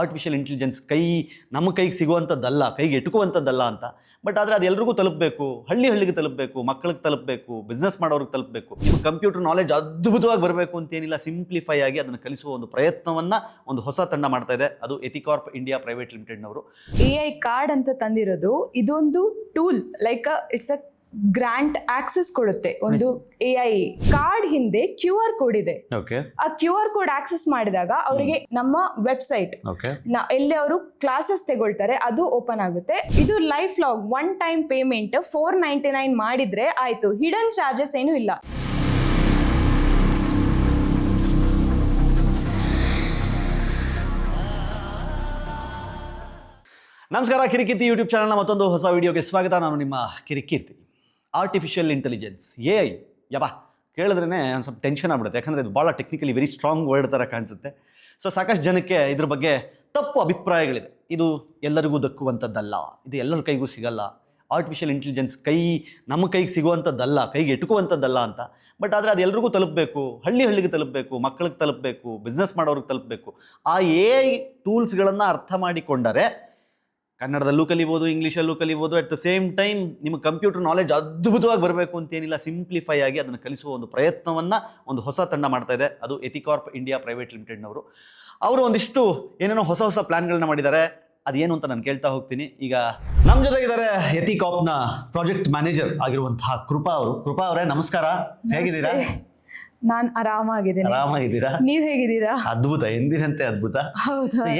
Artificial intelligence ಕೈ, ನಮ್ಮ ಕೈಗೆ ಸಿಗುವಂಥದ್ದಲ್ಲ, ಕೈಗೆ ಎಟುಕುವಂಥದ್ದಲ್ಲ ಅಂತ. ಬಟ್ ಆದರೆ ಅದು ಎಲ್ರಿಗೂ ತಲುಪಬೇಕು. ಹಳ್ಳಿ ಹಳ್ಳಿಗೆ ತಲುಪಬೇಕು ಮಕ್ಕಳಿಗೆ ತಲುಪಬೇಕು ಬಿಸ್ನೆಸ್ ಮಾಡೋರಿಗೆ ತಲುಪಬೇಕು. ನಿಮ್ಮ ಕಂಪ್ಯೂಟರ್ ನಾಲೆಜ್ ಅದ್ಭುತವಾಗಿ ಬರಬೇಕು ಅಂತೇನಿಲ್ಲ ಸಿಂಪ್ಲಿಫೈ ಆಗಿ ಅದನ್ನು ಕಲಿಸುವ ಒಂದು ಪ್ರಯತ್ನವನ್ನು ಒಂದು ಹೊಸ ತಂಡ ಮಾಡ್ತಾ ಇದೆ. ಅದು ಎಥಿಕಾರ್ಪ್ ಇಂಡಿಯಾ ಪ್ರೈವೇಟ್ ಲಿಮಿಟೆಡ್ನವರು ಎ ಐ ಕಾರ್ಡ್ ಅಂತ ತಂದಿರೋದು ಇದೊಂದು tool like it's a grant access ಕೊಡುತ್ತೆ. ಒಂದು ಎ ಐ ಕಾರ್ಡ್ ಹಿಂದೆ ಕ್ಯೂ ಆರ್ ಕೋಡ್ ಇದೆ. ಆ ಕ್ಯೂ ಆರ್ ಕೋಡ್ ಆಕ್ಸೆಸ್ ಮಾಡಿದಾಗ ಅವರಿಗೆ ನಮ್ಮ ವೆಬ್ಸೈಟ್ ಎಲ್ಲಿ ಅವರು ಕ್ಲಾಸಸ್ ತಗೊಳ್ತಾರೆ ಅದು ಓಪನ್ ಆಗುತ್ತೆ. ಇದು life long one time payment four ninety nine ಮಾಡಿದ್ರೆ ಆಯ್ತು. ಹಿಡನ್ ಚಾರ್ಜಸ್ ಏನು ಇಲ್ಲ. ನಮಸ್ಕಾರ ಕಿರಿಕಿರ್ತಿ ಯೂಟ್ಯೂಬ್ ಚಾನಲ್ನ ಮತ್ತೊಂದು ಹೊಸ ವಿಡಿಯೋಗೆ ಸ್ವಾಗತ. ನಾನು ನಿಮ್ಮ Kirik Keerthi. Artificial intelligence A I ಯಬಾ ಕೇಳಿದ್ರೇ ಒಂದು ಸ್ವಲ್ಪ ಟೆನ್ಷನ್ ಆಗ್ಬಿಡುತ್ತೆ. ಯಾಕಂದರೆ ಇದು ಭಾಳ ಟೆಕ್ನಿಕಲಿ ವೆರಿ ಸ್ಟ್ರಾಂಗ್ ವರ್ಡ್ ಥರ ಕಾಣಿಸುತ್ತೆ. ಸೊ ಸಾಕಷ್ಟು ಜನಕ್ಕೆ ಇದ್ರ ಬಗ್ಗೆ ತಪ್ಪು ಅಭಿಪ್ರಾಯಗಳಿದೆ. ಇದು ಎಲ್ಲರಿಗೂ ದಕ್ಕುವಂಥದ್ದಲ್ಲ. ಇದು ಎಲ್ಲರ ಕೈಗೂ ಸಿಗಲ್ಲ. ಆರ್ಟಿಫಿಷಿಯಲ್ ಇಂಟೆಲಿಜೆನ್ಸ್ ಕೈ, ನಮ್ಮ ಕೈಗೆ ಸಿಗುವಂಥದ್ದಲ್ಲ, ಕೈಗೆ ಎಟುಕುವಂಥದ್ದಲ್ಲ ಅಂತ. ಬಟ್ ಆದರೆ ಅದು ಎಲ್ರಿಗೂ ತಲುಪಬೇಕು. ಹಳ್ಳಿ ಹಳ್ಳಿಗೆ ತಲುಪಬೇಕು ಮಕ್ಕಳಿಗೆ ತಲುಪಬೇಕು ಬಿಸ್ನೆಸ್ ಮಾಡೋರಿಗೆ ತಲುಪಬೇಕು. ಆ ಎ ಐ ಟೂಲ್ಸ್ಗಳನ್ನು ಅರ್ಥ ಮಾಡಿಕೊಂಡರೆ ಕನ್ನಡದಲ್ಲೂ ಕಲಿಬೋದು ಇಂಗ್ಲೀಷಲ್ಲೂ ಕಲಿಬೋದು ಅಟ್ ದ ಸೇಮ್ ಟೈಮ್ ನಿಮ್ಮ ಕಂಪ್ಯೂಟರ್ ನಾಲೆಜ್ ಅದ್ಭುತವಾಗಿ ಬರಬೇಕು ಅಂತೇನಿಲ್ಲ ಸಿಂಪ್ಲಿಫೈ ಆಗಿ ಅದನ್ನು ಕಲಿಸುವ ಒಂದು ಪ್ರಯತ್ನವನ್ನು ಒಂದು ಹೊಸ ತಂಡ ಮಾಡ್ತಾ ಇದೆ. ಅದು ಎಥಿಕಾರ್ಪ್ ಇಂಡಿಯಾ ಪ್ರೈವೇಟ್ ಲಿಮಿಟೆಡ್ನವರು ಅವರು ಒಂದಿಷ್ಟು ಏನೇನೋ ಹೊಸ ಹೊಸ ಪ್ಲ್ಯಾನ್ಗಳನ್ನ ಮಾಡಿದ್ದಾರೆ. ಅದೇನು ಅಂತ ನಾನು ಕೇಳ್ತಾ ಹೋಗ್ತೀನಿ. ಈಗ ನಮ್ಮ ಜೊತೆಗಿದ್ದಾರೆ ಎಥಿಕಾಪ್ನ ಪ್ರಾಜೆಕ್ಟ್ ಮ್ಯಾನೇಜರ್ ಆಗಿರುವಂತಹ ಕೃಪಾ ಅವರು. ಕೃಪಾ ಅವರೇ, ನಮಸ್ಕಾರ. ಹೇಗಿದ್ದೀರಾ? ನಾನ್ ಆರಾಮಾಗಿದ್ದೀನಿ. ಆರಾಮಾಗಿದ್ದೀರಾ? ನೀವ್ ಹೇಗಿದ್ದೀರಾ? ಅದ್ಭುತ ಎಂದಿನಂತೆ ಅದ್ಭುತ.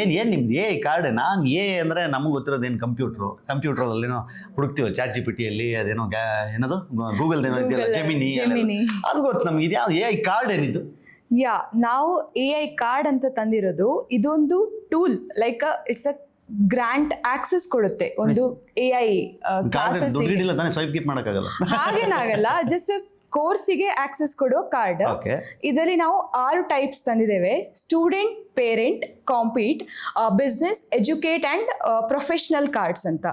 ಏನ್ ಏನ್ ನಿಮ್ದು ಎ ಕಾರ್ಡ್ ನಾನ್ ಎ ಅಂದ್ರೆ ನಮ್ಗೆ ಗೊತ್ತಿರೋದು ಏನು ಕಂಪ್ಯೂಟ್ರು ಕಂಪ್ಯೂಟ್ರಲ್ಲೇನೋ ಹುಡುಕ್ತೀವಿ ಚಾಟ್ ಜಿ ಪಿ ಟಿಯಲ್ಲಿ ಅದೇನೋ ಏನದು ಗೂಗಲ್ ಏನೋ ಇದೆಯಲ್ಲ ಜೆಮಿನಿ ಅದು ಗೊತ್ತು ನಮ್ಗೆ ಇದ್ಯಾವ ಎ ಐ ಕಾರ್ಡ್ ಏನಿದ್ದು ಯಾ ನಾವು ಎ ಐ ಕಾರ್ಡ್ ಅಂತ ತಂದಿರೋದು ಇದೊಂದು tool like it's a grant access ಕೊಡುತ್ತೆ. ಒಂದು ಎ ಐ ಕ್ಲಾಸಸ್ ಹಾಗೇನಾಗಲ್ಲ ಜಸ್ಟ್ ಕೋರ್ಸಿಗೆ ಆಕ್ಸೆಸ್ ಕೊಡೋ ಕಾರ್ಡ್ ಇದರಲ್ಲಿ ನಾವು ಆರು ಟೈಪ್ಸ್ ತಂದಿದ್ದೇವೆ. Student parent compete business educate and professional cards ಅಂತ.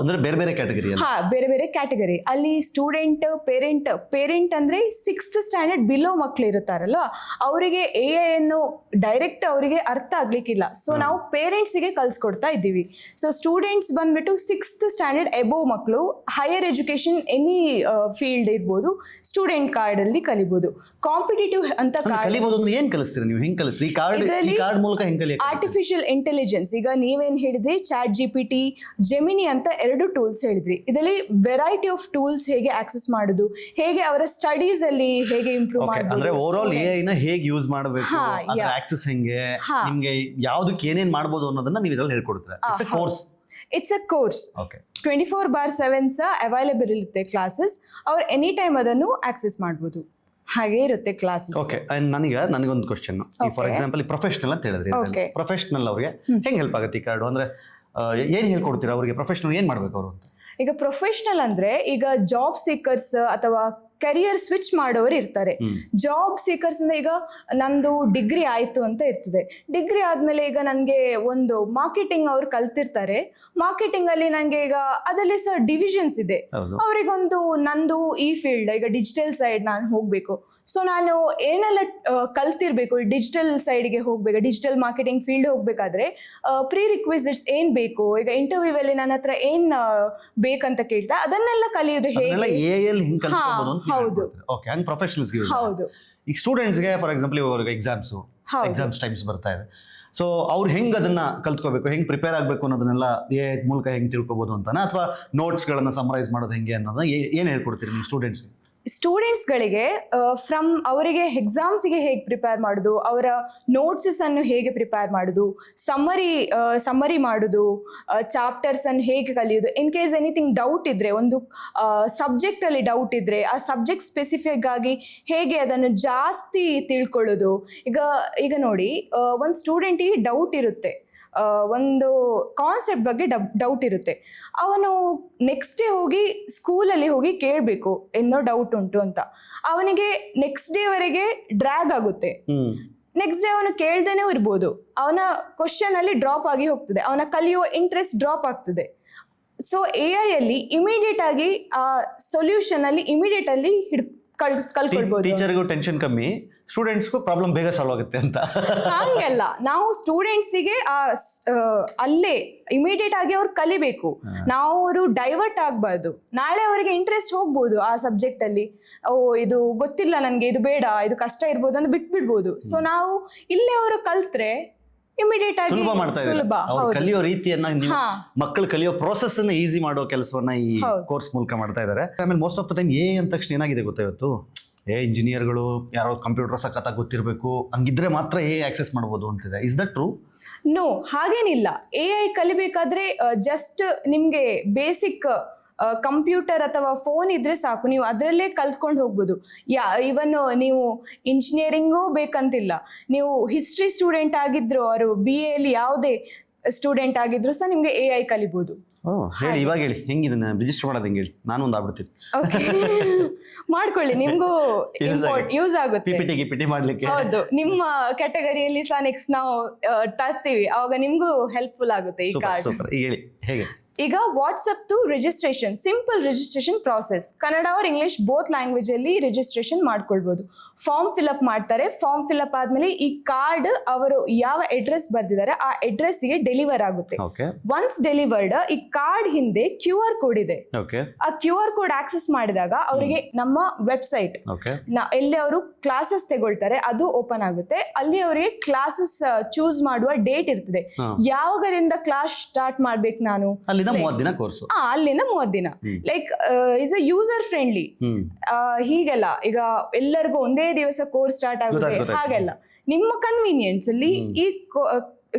ಅಂದ್ರೆ ಬೇರೆ ಬೇರೆ ಕ್ಯಾಟಗರಿ ಹಾ ಬೇರೆ ಬೇರೆ ಕ್ಯಾಟಗರಿ ಅಲ್ಲಿ ಸ್ಟೂಡೆಂಟ್ ಪೇರೆಂಟ್ ಪೇರೆಂಟ್ ಅಂದ್ರೆ ಸಿಕ್ಸ್ತ್ ಸ್ಟ್ಯಾಂಡರ್ಡ್ ಬಿಲೋ ಮಕ್ಳು ಇರುತ್ತಾರಲ್ಲ ಅವರಿಗೆ ಎ ಅನ್ನು ಡೈರೆಕ್ಟ್ ಅವರಿಗೆ ಅರ್ಥ ಆಗ್ಲಿಕ್ಕಿಲ್ಲ. ಸೊ ನಾವು ಪೇರೆಂಟ್ಸಿಗೆ ಕಲ್ಸ್ಕೊಡ್ತಾ ಇದ್ದೀವಿ. ಸೊ ಸ್ಟೂಡೆಂಟ್ಸ್ ಬಂದ್ಬಿಟ್ಟು ಸಿಕ್ಸ್ತ್ ಸ್ಟ್ಯಾಂಡರ್ಡ್ ಎಬೋ ಮಕ್ಕಳು ಹೈಯರ್ ಎಜುಕೇಶನ್ ಎನಿ ಫೀಲ್ಡ್ ಇರ್ಬೋದು ಸ್ಟೂಡೆಂಟ್ ಕಾರ್ಡ್ ಅಲ್ಲಿ ಕಲಿಬಹುದು ಕಾಂಪಿಟೇಟಿವ್ ಅಂತ ಕಲಿಬಹುದು ಏನ್ ಕಲಿಸ್ತೀರಿ ನೀವು? ಹೆಂಗ್ ಈ ಕಾರ್ಡ್ ಈ ಕಾರ್ಡ್ ಮೂಲಕ ಹೆಂಗ್ ಕಲಿಯ ಆರ್ಟಿಫಿಷಿಯಲ್ ಇಂಟೆಲಿಜೆನ್ಸ್ ಈಗ ನೀವೇನ್ ಹೇಳಿದ್ರಿ chat G P T Gemini ಅಂತ ಎರಡು ಟೂಲ್ಸ್ ಹೇಳಿದ್ರಿ. ಇದರಲ್ಲಿ ವೆರೈಟಿ ಆಫ್ ಟೂಲ್ಸ್ ಹೇಗೆ ಆಕ್ಸೆಸ್ ಮಾಡುದು ಹೇಗೆ ಅವರ ಸ್ಟಡೀಸ್ ಅಲ್ಲಿ ಹೇಗೆ ಇಂಪ್ರೂವ್ ಓಕೆ ಅಂದ್ರೆ ಓವರ್ ಆಲ್ ಎಐ ಐನ ಹೇಗೆ ಯೂಸ್ ಮಾಡಬೇಕು? ಅದರ ಆಕ್ಸೆಸ್ ಹೆಂಗೆ? ನಿಮಗೆ ಯಾವುದಕ್ಕೆ ಏನೇನ್ ಮಾಡಬಹುದು ಅನ್ನೋದನ್ನ ನೀವು ಇದ್ರಲ್ಲಿ ಹೇಳ್ಕೊಡ್ತೀರಾ it's a course it's a course twenty four bar seven ಸಹ ಅವೈಲೇಬಲ್ ಇರುತ್ತೆ ಕ್ಲಾಸಸ್ ಅವ್ರು ಎನಿ ಟೈಮ್ ಅದನ್ನು ಆಕ್ಸೆಸ್ ಮಾಡ್ಬೋದು. ಹಾಗೆ ಇರುತ್ತೆ ಕ್ಲಾಸ್ ಓಕೆ ಅಂಡ್ ನನಗೆ ನನಗೊಂದು ಕ್ವಶನ್ ಫಾರ್. ಎಕ್ಸಾಂಪಲ್ ಪ್ರೊಫೆಷನಲ್ ಅಂತ ಹೇಳಿದ್ರಿ. ಪ್ರೊಫೆಷನಲ್ ಅವರಿಗೆ ಹೆಂಗ್ ಹೆಲ್ಪ್ ಆಗುತ್ತೆ ಈ ಕಾರ್ಡು ಅಂದ್ರೆ ಏನು ಏನ್ ಹೇಳ್ಕೊಡ್ತೀರಾ ಅವರಿಗೆ? ಪ್ರೊಫೆಷನಲ್ ಏನ್ ಮಾಡ್ಬೇಕು ಅವರು? ಈಗ ಪ್ರೊಫೆಷನಲ್ ಅಂದ್ರೆ ಈಗ ಜಾಬ್ ಸೀಕರ್ಸ್ ಅಥವಾ ಕರಿಯರ್ ಸ್ವಿಚ್ ಮಾಡೋರು ಇರ್ತಾರೆ. ಜಾಬ್ ಸೀಕರ್ಸ್ ಅಂದ್ರೆ ಈಗ ನಂದು ಡಿಗ್ರಿ ಆಯ್ತು ಅಂತ ಇರ್ತದೆ. ಡಿಗ್ರಿ ಆದ್ಮೇಲೆ ಈಗ ನನಗೆ ಒಂದು ಮಾರ್ಕೆಟಿಂಗ್ ಅವ್ರು ಕಲ್ತಿರ್ತಾರೆ. ಮಾರ್ಕೆಟಿಂಗ್ ಅಲ್ಲಿ ನನಗೆ ಈಗ ಅದರಲ್ಲಿ ಸಹ ಡಿವಿಷನ್ಸ್ ಇದೆ. ಅವ್ರಿಗೊಂದು ಅವರಿಗೊಂದು ನಂದು ಈ ಫೀಲ್ಡ್ ಈಗ ಡಿಜಿಟಲ್ ಸೈಡ್ ನಾನು ಹೋಗಬೇಕು. ಸೊ ನಾನು ಏನೆಲ್ಲ ಕಲ್ತಿರ್ಬೇಕು ಡಿಜಿಟಲ್ ಸೈಡ್ಗೆ ಹೋಗ್ಬೇಕು ಡಿಜಿಟಲ್ ಮಾರ್ಕೆಟಿಂಗ್ ಫೀಲ್ಡ್ ಹೋಗ್ಬೇಕಾದ್ರೆ ಪ್ರೀ ರಿಕ್ವಿಸಿಟ್ಸ್ ಏನ್ ಬೇಕು? ಈಗ ಇಂಟರ್ವ್ಯೂ ಅಲ್ಲಿ ನನ್ನ ಹತ್ರ ಏನ್ ಬೇಕಂತ ಕೇಳ್ತಾ ಅದನ್ನೆಲ್ಲ ಕಲಿಯೋದು ಹೇಗೆ? ಹೌದು. ಹೌದು. ಈಗ ಸ್ಟೂಡೆಂಟ್ಸ್ಗೆ ಫಾರ್ ಎಕ್ಸಾಂಪಲ್ ಇವಾಗ ಎಕ್ಸಾಮ್ಸು. ಎಕ್ಸಾಮ್ಸ್ ಟೈಮ್ಸ್ ಬರ್ತಾ ಇದೆ. ಸೊ ಅವ್ರು ಹೆಂಗ್ ಅದನ್ನ ಕಲ್ತ್ಕೋಬೇಕು ಹೆಂಗ್ ಪ್ರಿಪೇರ್ ಆಗಬೇಕು ಅನ್ನೋದನ್ನೆಲ್ಲ ಎ ಮೂಲಕ ಹೆಂಗ್ ತಿಳ್ಕೊಬೋದು ಅಂತಾನೆ? ಅಥವಾ ನೋಟ್ಸ್ಗಳನ್ನು ಸಮರೈಸ್ ಮಾಡೋದು ಹೆಂಗೆ ಅನ್ನೋದನ್ನ ಏನು ಹೇಳ್ಕೊಡ್ತೀರಿ ನೀವು ಸ್ಟೂಡೆಂಟ್ಸ್ಗೆ ಸ್ಟೂಡೆಂಟ್ಸ್ಗಳಿಗೆ ಫ್ರಮ್ ಅವರಿಗೆ ಎಕ್ಸಾಮ್ಸಿಗೆ ಹೇಗೆ ಪ್ರಿಪೇರ್ ಮಾಡೋದು, ಅವರ ನೋಟ್ಸಸ್ ಅನ್ನು ಹೇಗೆ ಪ್ರಿಪೇರ್ ಮಾಡೋದು ಸಮ್ಮರಿ ಸಮ್ಮರಿ ಮಾಡೋದು ಚಾಪ್ಟರ್ಸನ್ನು ಹೇಗೆ ಕಲಿಯೋದು ಇನ್ ಕೇಸ್ ಎನಿಥಿಂಗ್ ಡೌಟ್ ಇದ್ರೆ, ಒಂದು ಸಬ್ಜೆಕ್ಟಲ್ಲಿ ಡೌಟ್ ಇದ್ರೆ, ಆ ಸಬ್ಜೆಕ್ಟ್ ಸ್ಪೆಸಿಫಿಕ್ ಆಗಿ ಹೇಗೆ ಅದನ್ನು ಜಾಸ್ತಿ ತಿಳ್ಕೊಳ್ಳೋದು, ಈಗ ಈಗ ನೋಡಿ ಒಂದು ಸ್ಟೂಡೆಂಟಿಗೆ ಡೌಟ್ ಇರುತ್ತೆ. ಒಂದು ಕಾನ್ಸೆಪ್ಟ್ ಬಗ್ಗೆ ಡೌಟ್ ಇರುತ್ತೆ. ಅವನು ನೆಕ್ಸ್ಟ್ ಡೇ ಹೋಗಿ ಸ್ಕೂಲಲ್ಲಿ ಹೋಗಿ ಕೇಳಬೇಕು ಏನೋ ಡೌಟ್ ಉಂಟು ಅಂತ. ಅವನಿಗೆ ನೆಕ್ಸ್ಟ್ ಡೇವರೆಗೆ ಡ್ರ್ಯಾಗ್ ಆಗುತ್ತೆ. ನೆಕ್ಸ್ಟ್ ಡೇ ಅವನು ಕೇಳ್ದೇನೆ ಇರ್ಬೋದು. ಅವನ ಕ್ವಶನ್ ಅಲ್ಲಿ ಡ್ರಾಪ್ ಆಗಿ ಹೋಗ್ತದೆ. ಅವನ ಕಲಿಯುವ ಇಂಟ್ರೆಸ್ಟ್ ಡ್ರಾಪ್ ಆಗ್ತದೆ. ಸೊ ಎ ಐ ಅಲ್ಲಿ ಇಮಿಡಿಯೇಟ್ ಆಗಿ ಆ ಸೊಲ್ಯೂಷನ್ ಅಲ್ಲಿ ಇಮಿಡಿಯೇಟ್ ಅಲ್ಲಿ ಹಿಡ್ ಕಳ್ ಕಲ್ಕೊಳ್ಬೋದು ಟೀಚರ್ಗೂ ಟೆನ್ಷನ್ ಕಮ್ಮಿ. ಸ್ಟೂಡೆಂಟ್ಸ್ಗೂ ಪ್ರಾಬ್ಲಮ್ ಬೇಗ ಸಾಲ್ವ್ ಆಗುತ್ತೆ ಅಂತ. ಹಂಗಲ್ಲ. ನಾವು ಸ್ಟೂಡೆಂಟ್ಸಿಗೆ ಅಲ್ಲೇ ಇಮಿಡಿಯೇಟ್ ಆಗಿ ಅವ್ರು ಕಲಿಬೇಕು. ನಾವು ಅವರು ಡೈವರ್ಟ್ ಆಗಬಾರ್ದು. ನಾಳೆ ಅವರಿಗೆ ಇಂಟ್ರೆಸ್ಟ್ ಹೋಗ್ಬೋದು ಆ ಸಬ್ಜೆಕ್ಟ್ ಅಲ್ಲಿ. ಓ ಇದು ಗೊತ್ತಿಲ್ಲ ನನಗೆ ಇದು ಬೇಡ ಇದು ಕಷ್ಟ ಇರ್ಬೋದು ಅಂತ ಬಿಟ್ಬಿಡ್ಬೋದು. ಸೊ ನಾವು ಇಲ್ಲೇ ಅವರು ಕಲ್ತ್ರೆ ಇಮಿಡಿಯೇಟ್ ಆಗಿ ಸುಲಭ ಮಾಡ್ತಾ ಸುಲಭ. ಅವ್ರು ಕಲಿಯೋ ರೀತಿಯನ್ನ ಮಕ್ಕಳು ಕಲಿಯೋ ಪ್ರೋಸೆಸ್ ಅನ್ನ ಈಸಿ ಮಾಡೋ ಕೆಲಸವನ್ನ ಈ ಕೋರ್ಸ್ ಮೂಲಕ ಮಾಡ್ತಾ ಇದ್ದಾರೆ. ಆಮೇಲೆ ಮೋಸ್ಟ್ ಆಫ್ ದ ಟೈಮ್ ಏ ಅಂದ ತಕ್ಷಣ ಏನಾಗಿದೆ ಗೊತ್ತಾ ಇವತ್ತು? ಏ ಇಂಜಿನಿಯರ್ಗಳು ಯಾರೋ ಕಂಪ್ಯೂಟರ್ ಸಖತ್ತಾಗಿ ಗೊತ್ತಿರಬೇಕು, ಹಂಗಿದ್ರೆ ಮಾತ್ರ ಎ ಆಕ್ಸೆಸ್ ಮಾಡ್ಬೋದು ಅಂತಿದೆ. ಇಸ್ ದಟ್ ಟ್ರೂ ನೋ ಹಾಗೇನಿಲ್ಲ. ಎ ಐ ಕಲಿಬೇಕಾದ್ರೆ ಜಸ್ಟ್ ನಿಮಗೆ ಬೇಸಿಕ್ ಕಂಪ್ಯೂಟರ್ ಅಥವಾ ಫೋನ್ ಇದ್ರೆ ಸಾಕು. ನೀವು ಅದರಲ್ಲೇ ಕಲ್ತ್ಕೊಂಡು ಹೋಗ್ಬೋದು. ಯಾ ಇವನ್ ನೀವು ಇಂಜಿನಿಯರಿಂಗೂ ಬೇಕಂತಿಲ್ಲ. ನೀವು ಹಿಸ್ಟ್ರಿ ಸ್ಟೂಡೆಂಟ್ ಆಗಿದ್ರು, ಅವರು ಬಿ ಎಲ್ಲಿ ಯಾವುದೇ ಸ್ಟೂಡೆಂಟ್ ಆಗಿದ್ರು ಸಹ ನಿಮಗೆ ಎ ಐ ಕಲಿಬೋದು. ಓ ಹೇಳಿ ಇವಾಗ ಹೇಳಿ. ಹೆಂಗಿದನ್ನ? ರಿಜಿಸ್ಟರ್ ಮಾಡೋದು ಹೆಂಗೆ ಹೇಳಿ? ನಾನು ಒಂದು ಆಗ್ಬಿಡ್ತೀನಿ. ಓಕೆ ಮಾಡ್ಕೊಳ್ಳಿ. ನಿಮಗೂ Use ಆಗುತ್ತೆ. ಯೂಸ್ ಪಿ ಆಗುತ್ತೆ. P T G P T ಮಾಡ್ಲಿಕ್ಕೆ. ಹೌದು. ನಿಮ್ಮ ಕ್ಯಾಟಗರಿಯಲ್ಲಿ ಸಹ ನೆಕ್ಸ್ಟ್ ನಾವು ಆ, ತರ್ತೀವಿ. ಅವಾಗ ನಿಮ್ಗೂ ಹೆಲ್ಪ್ಫುಲ್ ಆಗುತ್ತೆ ಈ ಸೂಪರ್ ಕಾರ್ಡ್ ಸೂಪರ್ ಈಗ ಹೇಳಿ ಹೇಗೆ? ಈಗ WhatsApp to registration simple registration process Kannada ಅವ್ರ ಇಂಗ್ಲಿಷ್ ಬೋತ್ ಲ್ಯಾಂಗ್ವೇಜ್ ಅಲ್ಲಿ ರಿಜಿಸ್ಟ್ರೇಷನ್ ಮಾಡ್ಕೊಳ್ಬೋದು. ಫಾರ್ಮ್ ಫಿಲ್ಅಪ್ ಮಾಡ್ತಾರೆ. ಫಾರ್ಮ್ ಫಿಲ್ಅಪ್ ಆದ್ಮೇಲೆ ಈ ಕಾರ್ಡ್ ಅವರು ಯಾವ ಅಡ್ರೆಸ್ ಬರ್ದಿದ್ದಾರೆ ಆ ಅಡ್ರೆಸ್ಗೆ ಡೆಲಿವರ್ ಆಗುತ್ತೆ. ಒನ್ಸ್ ಡೆಲಿವರ್ಡ್ ಈ ಕಾರ್ಡ್ ಹಿಂದೆ ಕ್ಯೂ ಆರ್ ಕೋಡ್ ಇದೆ ಆ ಕ್ಯೂ ಆರ್ ಕೋಡ್ ಆಕ್ಸೆಸ್ ಮಾಡಿದಾಗ ಅವರಿಗೆ ನಮ್ಮ ವೆಬ್ಸೈಟ್ ಎಲ್ಲಿ ಅವರು ಕ್ಲಾಸಸ್ ತಗೊಳ್ತಾರೆ ಅದು ಓಪನ್ ಆಗುತ್ತೆ. ಅಲ್ಲಿ ಅವರಿಗೆ ಕ್ಲಾಸಸ್ ಚೂಸ್ ಮಾಡುವ ಡೇಟ್ ಇರ್ತದೆ. ಯಾವಾಗದಿಂದ ಕ್ಲಾಸ್ ಸ್ಟಾರ್ಟ್ ಮಾಡ್ಬೇಕು ನಾನು? ಅಲ್ಲಿಂದ ಮೂವತ್ತು ದಿನ ಕೋರ್ಸ್ ಅಲ್ಲಿಂದ ಮೂವತ್ತು ದಿನ. Like is a user friendly ಹೀಗೆಲ್ಲ. ಈಗ ಎಲ್ಲರಿಗೂ ಒಂದೇ ದಿವಸ ಕೋರ್ಸ್ ಸ್ಟಾರ್ಟ್ ಆಗುತ್ತೆ. ಹಾಗೆಲ್ಲ. ನಿಮ್ಮ ಕನ್ವೀನಿಯನ್ಸ್ ಅಲ್ಲಿ ಈ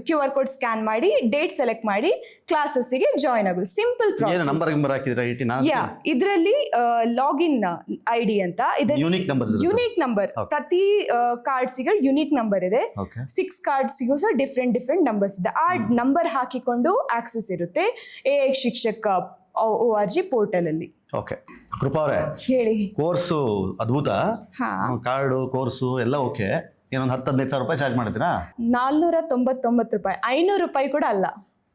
ಕ್ಯೂ ಆರ್ ಕೋಡ್ ಸ್ಕ್ಯಾನ್ ಮಾಡಿ ಡೇಟ್ ಸೆಲೆಕ್ಟ್ ಮಾಡಿ ಕ್ಲಾಸಸ್ಗೆ ಜಾಯ್ನ್ ಆಗೋದು ಸಿಂಪಲ್ ಪ್ರಾಸೆಸ್ ಯಾ ಇದರಲ್ಲಿ ಲಾಗಿನ್ ಐ ಡಿ ಅಂತ unique number unique number Okay. ಪ್ರತಿ ಕಾರ್ಡ್ಸಿಗೆ ಯುನೀಕ್ ನಂಬರ್ ಇದೆ. ಸಿಕ್ಸ್ ಕಾರ್ಡ್ಸಿಗೂ ಸಹ ಡಿಫ್ರೆಂಟ್ ಡಿಫ್ರೆಂಟ್ ನಂಬರ್ಸ್ ಇದೆ. ಆ ನಂಬರ್ ಹಾಕಿಕೊಂಡು ಆಕ್ಸೆಸ್ ಇರುತ್ತೆ. E Shikshak O R G portal ಅಲ್ಲಿ. ಓಕೆ ಕೃಪಾ ಅವರೇ ಹೇಳಿ. ಕೋರ್ಸು ಅದ್ಭುತ. ಕಾರ್ಡು ಕೋರ್ಸು ಎಲ್ಲ ಓಕೆ ಏನೊಂದು ಹತ್ತು ಹದಿನೈದು ಸಾವಿರ ರೂಪಾಯಿ ಚಾರ್ಜ್ ಮಾಡ್ತೀರಾ? ನಾಲ್ನೂರ ತೊಂಬತ್ತೊಂಬತ್ತು ರೂಪಾಯಿ. ಐನೂರು ರೂಪಾಯಿ ಕೂಡ ಅಲ್ಲ.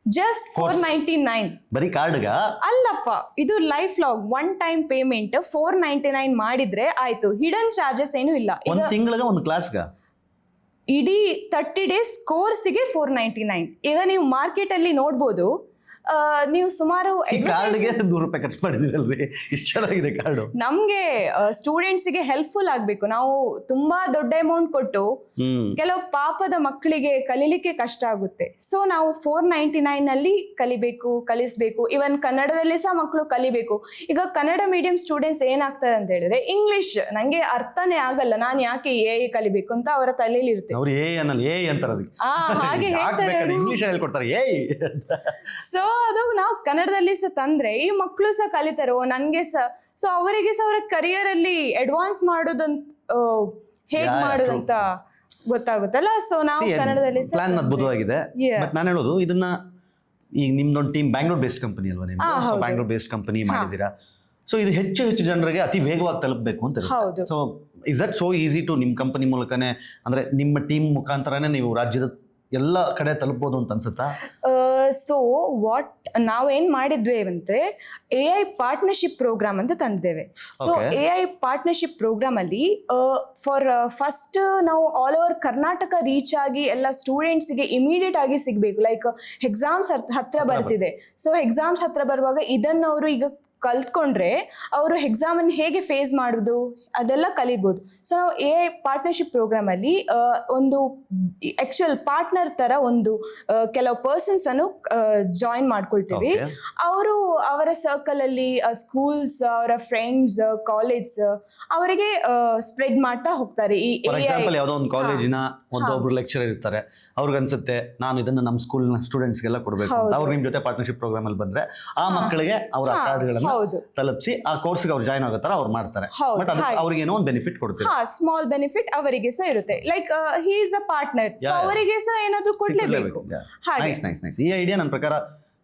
ಜಸ್ಟ್ ಫೋರ್ ನೈಂಟಿ ನೈನ್ ಬರೀ ಕಾರ್ಡ್ಗ ಅಲ್ಲಪ್ಪ ಇದು life long one time payment four ninety nine ಮಾಡಿದ್ರೆ ಆಯ್ತು. ಹಿಡನ್ ಚಾರ್ಜಸ್ ಏನು ಇಲ್ಲ. ಒಂದು ತಿಂಗಳಿಗೆ ಒಂದು ಕ್ಲಾಸ್ಗ ಇಡೀ ತರ್ಟಿ ಡೇಸ್ ಕೋರ್ಸಿಗೆ ಫೋರ್ ನೈಂಟಿ ನೈನ್ ಈಗ ನೀವು ಮಾರ್ಕೆಟ್ ಅಲ್ಲಿ ನೋಡ್ಬೋದು ನೀವು ಸುಮಾರು ಈ ಕಾರ್ಡ್ಗೆ ನೂರು ರೂಪಾಯಿ ಖರ್ಚು ಮಾಡಿದಿರಲ್ರಿ? ಇಷ್ಟು ಚೆನ್ನಾಗಿದೆ ಕಾರ್ಡು. ನಮ್ಗೆ ಸ್ಟೂಡೆಂಟ್ಸಿಗೆ ಹೆಲ್ಪ್ಫುಲ್ ಆಗ್ಬೇಕು. ನಾವು ತುಂಬಾ ದೊಡ್ಡ ಅಮೌಂಟ್ ಕೊಟ್ಟು ಕೆಲವು ಪಾಪದ ಮಕ್ಕಳಿಗೆ ಕಲೀಲಿಕ್ಕೆ ಕಷ್ಟ ಆಗುತ್ತೆ. ಸೊ ನಾವು ಫೋರ್ ನೈಂಟಿ ನೈನ್ ಅಲ್ಲಿ ಕಲಿಬೇಕು ಕಲಿಸ್ಬೇಕು. ಇವನ್ ಕನ್ನಡದಲ್ಲಿ ಸಹ ಮಕ್ಕಳು ಕಲಿಬೇಕು. ಈಗ ಕನ್ನಡ ಮೀಡಿಯಂ ಸ್ಟೂಡೆಂಟ್ಸ್ ಏನಾಗ್ತದೆ ಅಂತ ಹೇಳಿದ್ರೆ ಇಂಗ್ಲಿಷ್ ನಂಗೆ ಅರ್ಥನೇ ಆಗಲ್ಲ. ನಾನು ಯಾಕೆ ಎ ಕಲಿಬೇಕು ಅಂತ ಅವರ ತಲೆಯಲ್ಲಿ ಇರುತ್ತೆ. ಅವ್ರು ಅನ್ನಲ್ಲ ಅಂತಾರ ಹಾಗೆ ಹೇಳ್ತಾರೆ ಇಂಗ್ಲಿಷ್ ಹೇಳ್ಕೊಡ್ತಾರೆ ಏಯ್ ಸೊ ಅದು ನಾವು ಕನ್ನಡದಲ್ಲಿ ಸಹ ತಂದ್ರೆ ಈ ಮಕ್ಕಳು ಸಹ ಕಲಿತಾರೋ. ನನ್ಗೆ ಸಹ ಸೊ ಅವರಿಗೆ ಸಹ ಅವರ ಕರಿಯರ್ ಅಲ್ಲಿ ಅಡ್ವಾನ್ಸ್ ಮಾಡೋದಂತ ಹೇಗ್ ಮಾಡೋದಂತ ಗೊತ್ತಾಗುತ್ತಲ್ಲ? ಸೊ ನಾವು ಕನ್ನಡದಲ್ಲಿ ಪ್ಲಾನ್ ಅದ್ಭುತವಾಗಿದೆ. ಬಟ್ ನಾನು ಹೇಳೋದು ಇದನ್ನ ಈಗ ನಿಮ್ದೊಂದು ಟೀಮ್ ಬ್ಯಾಂಗ್ಳೂರ್ ಬೇಸ್ಡ್ ಕಂಪನಿ ಅಲ್ವಾ ನಿಮ್ದು. ಬ್ಯಾಂಗ್ಳೂರ್ ಬೇಸ್ಡ್ ಕಂಪನಿ ಮಾಡಿದ್ದೀರಾ? ಸೊ ಇದು ಹೆಚ್ಚು ಹೆಚ್ಚು ಜನರಿಗೆ ಅತಿ ವೇಗವಾಗಿ ತಲುಪಬೇಕು ಅಂತ so is that so easy to ನಿಮ್ಮ ಕಂಪನಿ ಮೂಲಕನೇ ಅಂದ್ರೆ ನಿಮ್ಮ ಟೀಮ್ ಮುಖಾಂತರನೇ ನೀವು ರಾಜ್ಯದ ಎಲ್ಲ ಕಡೆ ತಲುಪಬಹುದು ಅಂತ ಅನ್ಸುತ್ತಾ? ಸೊ ವಾಟ್ ನಾವೇನ್ ಮಾಡಿದ್ವಿ ಅಂದ್ರೆ ಎ ಐ ಪಾರ್ಟ್ನರ್ಶಿಪ್ ಪ್ರೋಗ್ರಾಮ್ ಅಂತ ತಂದಿದ್ದೇವೆ. So. A I partnership program ಅಲ್ಲಿ ಫಾರ್ ಫಸ್ಟ್ ನಾವು ಆಲ್ ಓವರ್ ಕರ್ನಾಟಕ ರೀಚ್ ಆಗಿ ಎಲ್ಲ ಸ್ಟೂಡೆಂಟ್ಸ್ಗೆ ಇಮಿಡಿಯೇಟ್ ಆಗಿ ಸಿಗಬೇಕು. ಲೈಕ್ ಎಕ್ಸಾಮ್ಸ್ ಹತ್ರ ಬರ್ತಿದೆ. ಸೊ ಎಕ್ಸಾಮ್ಸ್ ಹತ್ರ ಬರುವಾಗ ಇದನ್ನ ಅವರು ಈಗ ಕಲ್ತ್ಕೊಂಡ್ರೆ ಅವರು ಎಕ್ಸಾಮ್ ಅನ್ನು ಹೇಗೆ ಫೇಸ್ ಮಾಡೋದು? ಅದೆಲ್ಲ ಕಲಿಬೋದು. ಸೊ ನಾವು ಎ ಐ ಪಾರ್ಟ್ನರ್ಶಿಪ್ ಪ್ರೋಗ್ರಾಮ್ ಅಲ್ಲಿ ಆ, ಒಂದು ಆ್ಯಕ್ಚುಯಲ್ ಪಾರ್ಟ್ನರ್ ತರ ಒಂದು ಕೆಲವು ಪರ್ಸನ್ಸ್ ಅನ್ನು ಜಾಯಿನ್ ಮಾಡ್ಕೊಳ್ತೀವಿ. ಅವರು ಅವರ ಸರ್ಕಲ್ ಅಲ್ಲಿ ಸ್ಕೂಲ್ಸ್ ಅವರ ಫ್ರೆಂಡ್ಸ್ ಕಾಲೇಜ್ ಅವರಿಗೆ ಸ್ಪ್ರೆಡ್ ಮಾಡ್ತಾ ಹೋಗ್ತಾರೆ. ಈ ಯಾವುದೋ ಒಂದು ಕಾಲೇಜಿನ ಒಬ್ಬೊಬ್ರು ಲೆಕ್ಚರರ್ ಇರ್ತಾರೆ. ಅವ್ರಿಗೆ ಅನ್ಸುತ್ತೆ ನಾನು ಇದನ್ನ ನಮ್ಮ ಸ್ಕೂಲ್ನ ಸ್ಟೂಡೆಂಟ್ಸ್ಗೆಲ್ಲ ಕೊಡಬೇಕು ಅಂತ. ಅವ್ರು ನಿಮ್ಮ ಜೊತೆ ಪಾರ್ಟ್ನರ್ಶಿಪ್ ಪ್ರೋಗ್ರಾಮ್ ಅಲ್ಲಿ ಬಂದ್ರೆ ಆ ಮಕ್ಕಳಿಗೆ ಅವರ ಕಾರ್ಡ್ಗಳನ್ನ ತಲುಪಿಸಿ ಆ ಕೋರ್ಸ್ಗೆ ಅವ್ರು ಜಾಯ್ನ್ ಆಗೋ ತರ ಅವ್ರು ಮಾಡ್ತಾರೆ. ಬಟ್. ಅವ್ರಿಗೆ ಏನೋ ಒಂದು ಬೆನಿಫಿಟ್ ಕೊಡ್ತಾರೆ? ಹಾ ಸ್ಮಾಲ್ ಬೆನಿಫಿಟ್ ಅವರಿಗೆ ಸಹ ಇರುತ್ತೆ. Like he is a partner. ಅವರಿಗೆ ಸಹ ಏನಾದ್ರೂ ಕೊಡ್ಲೇಬೇಕು. ನೈಸ್ ನೈಸ್ ನೈಸ್ ಈ ಐಡಿಯಾ ನನ್ನ ಪ್ರಕಾರ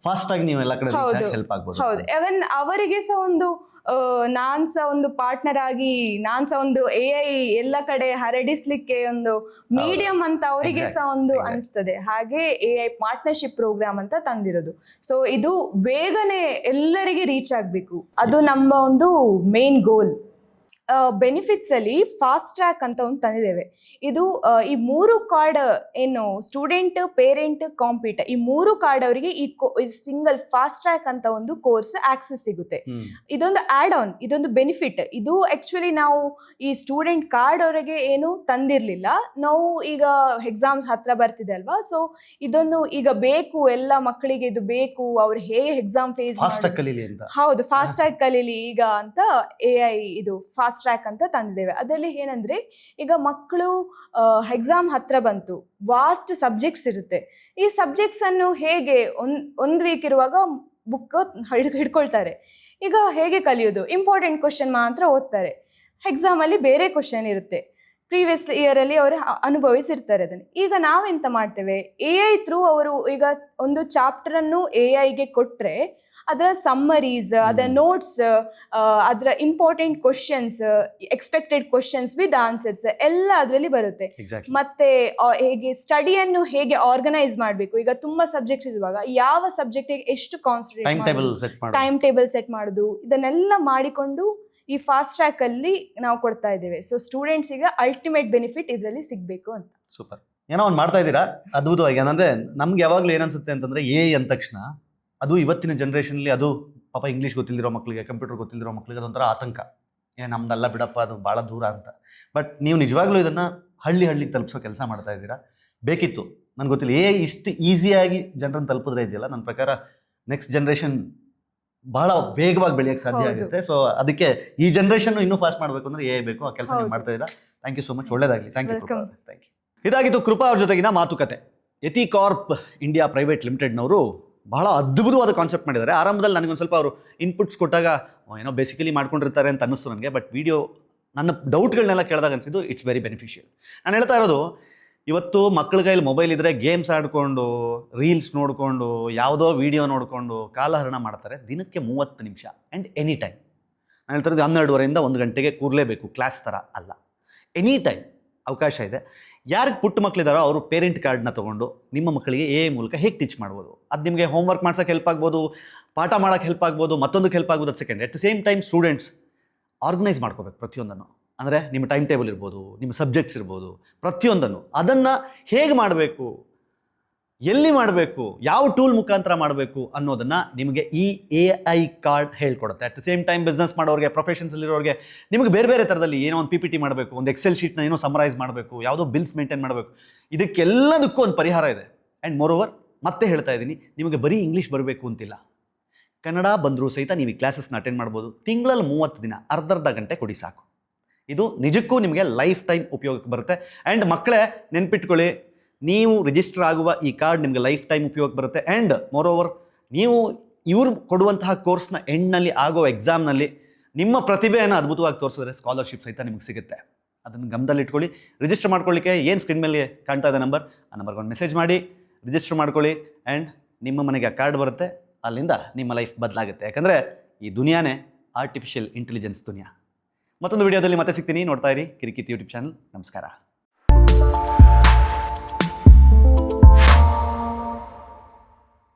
ಫಾಸ್ಟ್ ಆಗಿ ನೀವು ಎಲ್ಲ ಕಡೆ ಹೆಲ್ಪ್ ಆಗ್ಬೋದು. ಹೌದು. ಅವನ್ ಅವರಿಗೆ ಸಹ ಒಂದು ನಾನ್ ಸಹ ಒಂದು ಪಾರ್ಟ್ನರ್ ಆಗಿ ನಾನ್ ಸಹ ಒಂದು ಎ ಐ ಎಲ್ಲ ಕಡೆ ಹರಡಿಸ್ಲಿಕ್ಕೆ ಒಂದು ಮೀಡಿಯಂ ಅಂತ ಅವರಿಗೆ ಸಹ ಒಂದು. ಅನಿಸ್ತದೆ. ಹಾಗೆ ಎ ಐ ಪಾರ್ಟ್ನರ್ಶಿಪ್ ಪ್ರೋಗ್ರಾಮ್ ಅಂತ ತಂದಿರೋದು. ಸೊ ಇದು ಬೇಗನೆ ಎಲ್ಲರಿಗೆ ರೀಚ್ ಆಗಬೇಕು. ಅದು ನಮ್ಮ ಒಂದು ಮೇನ್ ಗೋಲ್ ಬೆನಿಫಿಟ್ಸ್ ಅಲ್ಲಿ ಫಾಸ್ಟ್ ಟ್ರ್ಯಾಕ್ ಅಂತ ಒಂದು ತಂದಿದ್ದೇವೆ. ಇದು ಈ ಮೂರು ಕಾರ್ಡ್ ಏನು ಸ್ಟೂಡೆಂಟ್ ಪೇರೆಂಟ್ ಕಾಂಪೀಟ್ ಈ ಮೂರು ಕಾರ್ಡ್ ಅವರಿಗೆ ಈ ಸಿಂಗಲ್ ಫಾಸ್ಟ್ ಟ್ರ್ಯಾಕ್ ಅಂತ ಒಂದು ಕೋರ್ಸ್ ಆಕ್ಸೆಸ್ ಸಿಗುತ್ತೆ. ಇದೊಂದು ಆಡ್ ಆನ್ ಇದೊಂದು ಬೆನಿಫಿಟ್ ಇದು ಆಕ್ಚುಲಿ ನಾವು ಈ ಸ್ಟೂಡೆಂಟ್ ಕಾರ್ಡ್ ಅವರಿಗೆ ಏನು ತಂದಿರಲಿಲ್ಲ. ನಾವು ಈಗ ಎಕ್ಸಾಮ್ಸ್ ಹತ್ರ ಬರ್ತಿದೆ ಅಲ್ವಾ? ಸೊ ಇದೊಂದು ಈಗ ಬೇಕು ಎಲ್ಲ ಮಕ್ಕಳಿಗೆ ಇದು ಬೇಕು ಅವ್ರು ಹೇಗೆ ಎಕ್ಸಾಮ್ ಫೇಸ್ ಹೌದು ಫಾಸ್ಟ್ ಟ್ರ್ಯಾಕ್ ಕಲೀಲಿ ಈಗ ಅಂತ ಎ ಐ ಇದು ಫಾಸ್ಟ್ ಟ್ರ್ಯಾಕ್ ಅಂತ ತಂದಿದ್ದೇವೆ. ಅದರಲ್ಲಿ ಏನಂದ್ರೆ, ಈಗ ಮಕ್ಕಳು ಎಕ್ಸಾಮ್ ಹತ್ರ ಬಂತು. ವಾಸ್ಟ್ ಸಬ್ಜೆಕ್ಟ್ಸ್ ಇರುತ್ತೆ. ಈ ಸಬ್ಜೆಕ್ಟ್ಸನ್ನು ಹೇಗೆ ಒಂದು ಒಂದು ವೀಕ್ ಇರುವಾಗ ಬುಕ್ ಹಿಡ್ಕೊಳ್ತಾರೆ. ಈಗ ಹೇಗೆ ಕಲಿಯೋದು? ಇಂಪಾರ್ಟೆಂಟ್ ಕ್ವಶನ್ ಮಾತ್ರ ಓದ್ತಾರೆ. ಎಕ್ಸಾಮಲ್ಲಿ ಬೇರೆ ಕ್ವಶನ್ ಇರುತ್ತೆ. ಪ್ರೀವಿಯಸ್ ಇಯರಲ್ಲಿ ಅವರು ಅನುಭವಿಸಿರ್ತಾರೆ ಅದನ್ನು. ಈಗ ನಾವೆಂತ ಮಾಡ್ತೇವೆ? ಎ ಐ ಥ್ರೂ ಅವರು ಈಗ ಒಂದು ಚಾಪ್ಟರನ್ನು ಎ ಐಗೆ ಕೊಟ್ಟರೆ ಅದರ ಸಮ್ಮರೀಸ್ ಅದರ. ನೋಟ್ಸ್ ಅದರ important questions expected questions with answers ಎಲ್ಲ ಅದರಲ್ಲಿ ಬರುತ್ತೆ. ಮತ್ತೆ ಹೇಗೆ ಸ್ಟಡಿಯನ್ನು ಹೇಗೆ ಆರ್ಗನೈಸ್ ಮಾಡಬೇಕು? ಈಗ ತುಂಬಾ ಸಬ್ಜೆಕ್ಟ್ಸ್ ಇರುವಾಗ ಯಾವ ಸಬ್ಜೆಕ್ಟಿಗೆ ಎಷ್ಟು ಕಾನ್ಸಂಟ್ರೇಟ್ ಟೈಮ್ ಟೇಬಲ್ ಸೆಟ್ ಮಾಡೋದು. ಇದನ್ನೆಲ್ಲ ಮಾಡಿಕೊಂಡು ಈ ಫಾಸ್ಟ್ ಟ್ರ್ಯಾಕ್ ಅಲ್ಲಿ ನಾವು ಕೊಡ್ತಾ ಇದ್ದೇವೆ. ಸೊ ಈಗ ಅಲ್ಟಿಮೇಟ್ ಬೆನಿಫಿಟ್ ಇದರಲ್ಲಿ ಸಿಗಬೇಕು ಅಂತ. ಸೂಪರ್ ಏನೋ ಒಂದು ಮಾಡ್ತಾ ಇದ್ದೀರಾ? ಅದ್ಭುತವಾಗಿ. ಏನಂದ್ರೆ ನಮ್ಗೆ ಯಾವಾಗಲೂ ಏನನ್ಸುತ್ತೆ ಅಂತಂದ್ರೆ ಎ ಅಂದ ತಕ್ಷಣ ಅದು ಇವತ್ತಿನ ಜನ್ರೇಷನಲ್ಲಿ ಅದು ಪಾಪ ಇಂಗ್ಲೀಷ್ ಗೊತ್ತಿಲ್ದಿರೋ ಮಕ್ಕಳಿಗೆ ಕಂಪ್ಯೂಟರ್ ಗೊತ್ತಿಲ್ದಿರೋ ಮಕ್ಕಳಿಗೆ ಅದೊಂಥರ ಆತಂಕ. ಏ ನಮ್ದಲ್ಲ ಬಿಡಪ್ಪ ಅದು ಭಾಳ ದೂರ ಅಂತ. ಬಟ್ ನೀವು ನಿಜವಾಗ್ಲೂ ಇದನ್ನು ಹಳ್ಳಿ ಹಳ್ಳಿಗೆ ತಲುಪಿಸೋ ಕೆಲಸ ಮಾಡ್ತಾ ಇದ್ದೀರಾ? ಬೇಕಿತ್ತು. ನನಗೆ ಗೊತ್ತಿಲ್ಲ. ಏ ಇಷ್ಟು ಈಸಿಯಾಗಿ ಜನರನ್ನು ತಲುಪಿದ್ರೆ ಇದೆಯಲ್ಲ? ನನ್ನ ಪ್ರಕಾರ ನೆಕ್ಸ್ಟ್ ಜನ್ರೇಷನ್ ಬಹಳ ವೇಗವಾಗಿ ಬೆಳೆಯಕ್ಕೆ ಸಾಧ್ಯ. ಆಗುತ್ತೆ. ಸೊ ಅದಕ್ಕೆ ಈ ಜನ್ರೇಷನ್ ಇನ್ನೂ ಫಾಸ್ಟ್ ಮಾಡಬೇಕು ಅಂದ್ರೆ ಏ ಬೇಕು ಆ ಕೆಲಸ ನೀವು. ಮಾಡ್ತಾ ಇದ್ದೀರಾ? ಥ್ಯಾಂಕ್ ಯು ಸೊ ಮಚ್ ಒಳ್ಳೇದಾಗಲಿ. Thank you. ಥ್ಯಾಂಕ್ ಯು ಇದಾಗಿತ್ತು ಕೃಪಾ ಅವ್ರ ಜೊತೆಗಿನ ಮಾತುಕತೆ. ಯತಿ ಕಾರ್ಪ್ ಇಂಡಿಯಾ ಪ್ರೈವೇಟ್ ಲಿಮಿಟೆಡ್ನವರು ಬಹಳ ಅದ್ಭುತವಾದ ಕಾನ್ಸೆಪ್ಟ್ ಮಾಡಿದ್ದಾರೆ. ಆರಂಭದಲ್ಲಿ ನನಗೊಂದು ಸ್ವಲ್ಪ ಅವರು ಇನ್ಪುಟ್ಸ್ ಕೊಟ್ಟಾಗ ಏನೋ ಬೇಸಿಕಲಿ ಮಾಡ್ಕೊಂಡಿರ್ತಾರೆ ಅಂತ ಅನ್ನಿಸ್ತು ನನಗೆ. ಬಟ್ ವಿಡಿಯೋ ನನ್ನ ಡೌಟ್ಗಳನ್ನೆಲ್ಲ ಕೇಳಿದಾಗ ಅನಿಸಿದ್ದು ಇಟ್ಸ್ ವೆರಿ ಬೆನಿಫಿಷಿಯಲ್ ನಾನು ಹೇಳ್ತಾ ಇರೋದು, ಇವತ್ತು ಮಕ್ಕಳ ಕೈಲಿ ಮೊಬೈಲ್ ಇದ್ದರೆ ಗೇಮ್ಸ್ ಆಡಿಕೊಂಡು ರೀಲ್ಸ್ ನೋಡಿಕೊಂಡು, ಯಾವುದೋ ವಿಡಿಯೋ ನೋಡಿಕೊಂಡು ಕಾಲಹರಣ ಮಾಡ್ತಾರೆ ದಿನಕ್ಕೆ ಮೂವತ್ತು ನಿಮಿಷ ಆ್ಯಂಡ್ ಎನಿ ಟೈಮ್ ನಾನು ಹೇಳ್ತಾ ಇರೋದು, ಹನ್ನೆರಡುವರೆಯಿಂದ ಒಂದು ಗಂಟೆಗೆ ಕೂರಲೇಬೇಕು ಕ್ಲಾಸ್ ಥರ ಅಲ್ಲ. ಎನಿ ಟೈಮ್ ಅವಕಾಶ ಇದೆ. ಯಾರಿಗೆ ಪುಟ್ಟ ಮಕ್ಕಳಿದಾರೋ ಅವರು ಪೇರೆಂಟ್ ಕಾರ್ಡ್ನ ತೊಗೊಂಡು ನಿಮ್ಮ ಮಕ್ಕಳಿಗೆ ಎ ಮೂಲಕ ಹೇಗೆ ಟೀಚ್ ಮಾಡ್ಬೋದು? ಅದು ನಿಮಗೆ ಹೋಮ್ವರ್ಕ್ ಮಾಡ್ಸೋಕ್ಕೆ ಹೆಲ್ಪ್ ಆಗ್ಬೋದು, ಪಾಠ ಮಾಡೋಕ್ಕೆ ಹೆಲ್ಪ್ ಆಗ್ಬೋದು, ಮತ್ತೊಂದಕ್ಕೆ ಹೆಲ್ಪ್ ಆಗ್ಬೋದು ಅದು second at the same time students organise ಮಾಡ್ಕೋಬೇಕು ಪ್ರತಿಯೊಂದನ್ನು. ಅಂದರೆ ನಿಮ್ಮ ಟೈಮ್ ಟೇಬಲ್ ಇರ್ಬೋದು, ನಿಮ್ಮ ಸಬ್ಜೆಕ್ಟ್ಸ್ ಇರ್ಬೋದು, ಪ್ರತಿಯೊಂದನ್ನು. ಅದನ್ನು ಹೇಗೆ ಮಾಡಬೇಕು? ಎಲ್ಲಿ ಮಾಡಬೇಕು? ಯಾವ ಟೂಲ್ ಮುಖಾಂತರ ಮಾಡಬೇಕು ಅನ್ನೋದನ್ನು ನಿಮಗೆ ಈ A I card ಹೇಳ್ಕೊಡುತ್ತೆ. At the same time business ಮಾಡೋರಿಗೆ ಪ್ರೊಫೆಷನ್ಸಲ್ಲಿರೋರಿಗೆ ನಿಮಗೆ ಬೇರೆ ಬೇರೆ ಥರದಲ್ಲಿ ಏನೋ ಒಂದು ಪಿ ಪಿ ಟಿ ಮಾಡಬೇಕು, ಒಂದು ಎಕ್ಸೆಲ್ ಶೀಟ್ನ ಏನೋ ಸಮರೈಸ್ ಮಾಡಬೇಕು, ಯಾವುದೋ ಬಿಲ್ಸ್ ಮೇಂಟೈನ್ ಮಾಡಬೇಕು. ಇದಕ್ಕೆಲ್ಲದಕ್ಕೂ ಒಂದು ಪರಿಹಾರ ಇದೆ. ಆ್ಯಂಡ್ ಮೋರ್ ಓವರ್ ಮತ್ತೆ ಹೇಳ್ತಾ ಇದ್ದೀನಿ, ನಿಮಗೆ ಬರೀ ಇಂಗ್ಲೀಷ್ ಬರಬೇಕು ಅಂತಿಲ್ಲ. ಕನ್ನಡ ಬಂದರೂ ಸಹಿತ ನೀವು ಈ ಕ್ಲಾಸಸ್ನ ಅಟೆಂಡ್ ಮಾಡ್ಬೋದು. ತಿಂಗಳಲ್ಲಿ ಮೂವತ್ತು ದಿನ, ಅರ್ಧರ್ಧ ಗಂಟೆ ಕೊಡಿ ಸಾಕು. ಇದು ನಿಜಕ್ಕೂ ನಿಮಗೆ ಲೈಫ್ ಟೈಮ್ ಉಪಯೋಗಕ್ಕೆ ಬರುತ್ತೆ. ಆ್ಯಂಡ್ ಮಕ್ಕಳೇ, ನೆನ್ಪಿಟ್ಕೊಳ್ಳಿ ನೀವು ರಿಜಿಸ್ಟರ್ ಆಗುವ ಈ ಕಾರ್ಡ್ ನಿಮಗೆ ಲೈಫ್ ಟೈಮ್ ಉಪಯೋಗಕ್ಕೆ ಬರುತ್ತೆ. ಆ್ಯಂಡ್ ಮೋರ್ ಓವರ್ ನೀವು ಇವರು ಕೊಡುವಂತಹ ಕೋರ್ಸ್ನ ಎಂಡ್ನಲ್ಲಿ ಆಗೋ ಎಕ್ಸಾಮ್ನಲ್ಲಿ ನಿಮ್ಮ ಪ್ರತಿಭೆಯನ್ನು ಅದ್ಭುತವಾಗಿ ತೋರಿಸಿದ್ರೆ ಸ್ಕಾಲರ್ಶಿಪ್ ಸಹಿತ ನಿಮಗೆ ಸಿಗುತ್ತೆ. ಅದನ್ನು ಗಮನದಲ್ಲಿಟ್ಕೊಳ್ಳಿ ರಿಜಿಸ್ಟರ್ ಮಾಡ್ಕೊಳ್ಳಿಕ್ಕೆ ಏನು ಸ್ಕ್ರೀನ್ ಮೇಲೆ ಕಾಣ್ತಾ ಇದೆ ನಂಬರ್ ಆ ನಂಬರ್ಗೆ ಒಂದು ಮೆಸೇಜ್ ಮಾಡಿ. ರಿಜಿಸ್ಟರ್ ಮಾಡ್ಕೊಳ್ಳಿ. ಆ್ಯಂಡ್ ನಿಮ್ಮ ಮನೆಗೆ ಆ ಕಾರ್ಡ್ ಬರುತ್ತೆ. ಅಲ್ಲಿಂದ ನಿಮ್ಮ ಲೈಫ್ ಬದಲಾಗುತ್ತೆ. ಯಾಕಂದರೆ ಈ ದುನಿಯಾನೇ ಆರ್ಟಿಫಿಷಿಯಲ್ ಇಂಟೆಲಿಜೆನ್ಸ್ ದುನಿಯಾ. ಮತ್ತೊಂದು ವಿಡಿಯೋದಲ್ಲಿ ಮತ್ತೆ ಸಿಗ್ತೀನಿ. ನೋಡ್ತಾ ಇರಿ ಕಿರಿಕಿತ್ ಯೂಟ್ಯೂಬ್ ಚಾನಲ್ ನಮಸ್ಕಾರ.